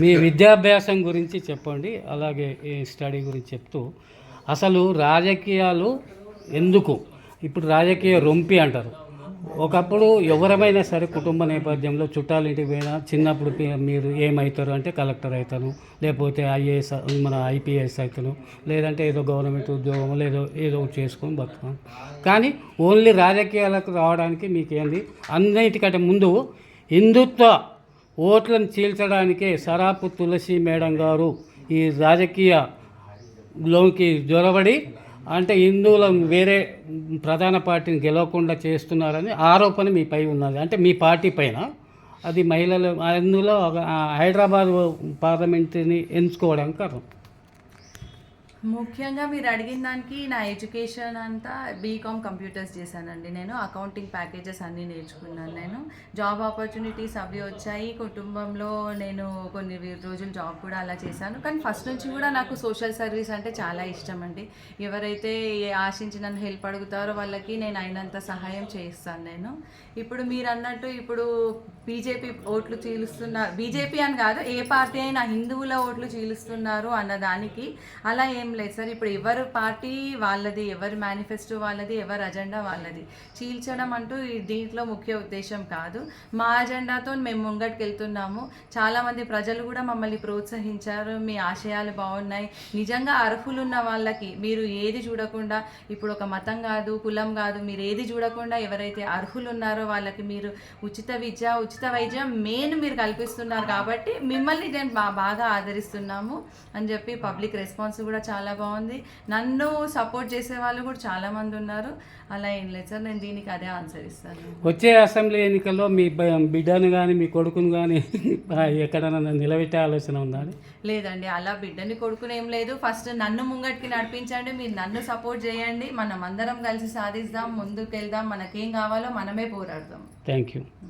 మీ విద్యాభ్యాసం గురించి చెప్పండి అలాగే ఈ స్టడీ గురించి చెప్తూ. అసలు రాజకీయాలు ఎందుకు? ఇప్పుడు రాజకీయ రొంపి అంటారు. ఒకప్పుడు ఎవరమైనా సరే కుటుంబ నేపథ్యంలో చుట్టాలింటికి పోయినా చిన్నప్పుడు మీరు ఏమవుతారు అంటే కలెక్టర్ అవుతాను లేకపోతే ఐఏఎస్ మన ఐపీఎస్ అవుతాను లేదంటే ఏదో గవర్నమెంట్ ఉద్యోగం లేదో ఏదో ఒకటి చేసుకొని బతుకాం కానీ ఓన్లీ రాజకీయాలకు రావడానికి మీకేంది? అన్నిటికంటే ముందు హిందుత్వ ఓట్లను చీల్చడానికే సరాపు తులసి మేడం గారు ఈ రాజకీయలోకి జొరబడి అంటే హిందువులను వేరే ప్రధాన పార్టీని గెలవకుండా చేస్తున్నారని ఆరోపణ మీపై ఉన్నది. అంటే మీ పార్టీ పైన అది మహిళలు అందులో ఒక- హైదరాబాద్ పార్లమెంట్ని ఎంచుకోవడానికి కారణం. ముఖ్యంగా మీరు అడిగిన దానికి నా ఎడ్యుకేషన్ అంతా బీకామ్ కంప్యూటర్స్ చేశానండి. నేను అకౌంటింగ్ ప్యాకేజెస్ అన్నీ నేర్చుకున్నాను నేను. జాబ్ ఆపర్చునిటీస్ అవి వచ్చాయి. కుటుంబంలో నేను కొన్ని రోజులు జాబ్ కూడా అలా చేశాను. కానీ ఫస్ట్ నుంచి కూడా నాకు సోషల్ సర్వీస్ అంటే చాలా ఇష్టం అండి. ఎవరైతే ఏ ఆశించి నన్ను హెల్ప్ అడుగుతారో వాళ్ళకి నేను అయినంత సహాయం చేస్తాను నేను. ఇప్పుడు మీరు అన్నట్టు ఇప్పుడు బీజేపీ ఓట్లు చీలుస్తున్నారు బీజేపీ అని కాదు ఏ పార్టీ అయినా హిందువుల ఓట్లు చీలుస్తున్నారు అన్న దానికి అలా ఏం లేదు సార్. ఇప్పుడు ఎవరు పార్టీ వాళ్ళది ఎవరి మేనిఫెస్టో వాళ్ళది ఎవరి అజెండా వాళ్ళది. చీల్చడం అంటూ దీంట్లో ముఖ్య ఉద్దేశం కాదు. మా అజెండాతో మేము ముంగటికి వెళ్తున్నాము చాలామంది ప్రజలు కూడా మమ్మల్ని ప్రోత్సహించారు. మీ ఆశయాలు బాగున్నాయి. నిజంగా అర్హులు ఉన్న వాళ్ళకి మీరు ఏది చూడకుండా ఇప్పుడు ఒక మతం కాదు కులం కాదు మీరు ఏది చూడకుండా ఎవరైతే అర్హులు ఉన్నారో వాళ్ళకి మీరు ఉచిత విద్య ఉచిత వైద్యం మెయిన్ మీరు కల్పిస్తున్నారు కాబట్టి మిమ్మల్ని నేను బాగా ఆదరిస్తున్నాము అని చెప్పి పబ్లిక్ రెస్పాన్స్ కూడా చాలా బాగుంది. నన్ను సపోర్ట్ చేసే వాళ్ళు కూడా చాలా మంది ఉన్నారు. అలా ఏం లేదు సార్ నేను దీనికి అదే ఆన్సర్ ఇస్తాను. వచ్చే అసెంబ్లీ ఎన్నికల్లో మీ బిడ్డను కానీ మీ కొడుకును కానీ ఎక్కడైనా నిలబెట్టే ఆలోచన ఉందా లేదండి అలా బిడ్డని కొడుకుని ఏం లేదు. ఫస్ట్ నన్ను ముంగటికి నడిపించండి మీరు నన్ను సపోర్ట్ చేయండి. మనం అందరం కలిసి సాధిద్దాం ముందుకు వెళ్దాం మనకేం కావాలో మనమే పోరాడదాం. Thank you.